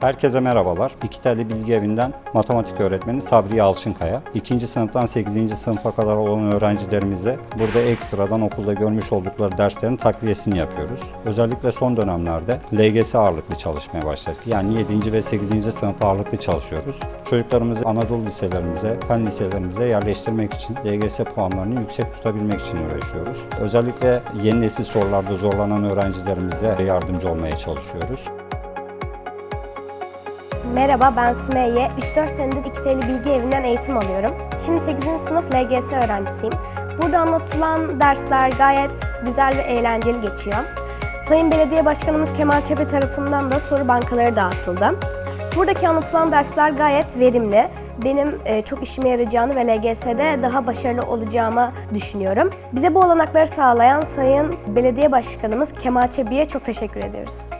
Herkese merhabalar. İki Telli Bilgi Evi'nden matematik öğretmeni Sabriye Alçınkaya. İkinci sınıftan 8. sınıfa kadar olan öğrencilerimize burada ekstradan okulda görmüş oldukları derslerin takviyesini yapıyoruz. Özellikle son dönemlerde LGS ağırlıklı çalışmaya başladık. Yani 7. ve 8. sınıf ağırlıklı çalışıyoruz. Çocuklarımızı Anadolu liselerimize, fen liselerimize yerleştirmek için LGS puanlarını yüksek tutabilmek için uğraşıyoruz. Özellikle yeni nesil sorularda zorlanan öğrencilerimize yardımcı olmaya çalışıyoruz. Merhaba ben Sümeyye. 3-4 senedir İkiteli Bilgi Evi'nden eğitim alıyorum. Şimdi 8. sınıf LGS öğrencisiyim. Burada anlatılan dersler gayet güzel ve eğlenceli geçiyor. Sayın Belediye Başkanımız Kemal Çepe tarafından da soru bankaları dağıtıldı. Buradaki anlatılan dersler gayet verimli. Benim e, çok işime yarayacağını ve LGS'de daha başarılı olacağımı düşünüyorum. Bize bu olanakları sağlayan Sayın Belediye Başkanımız Kemal Çebi'ye çok teşekkür ediyoruz.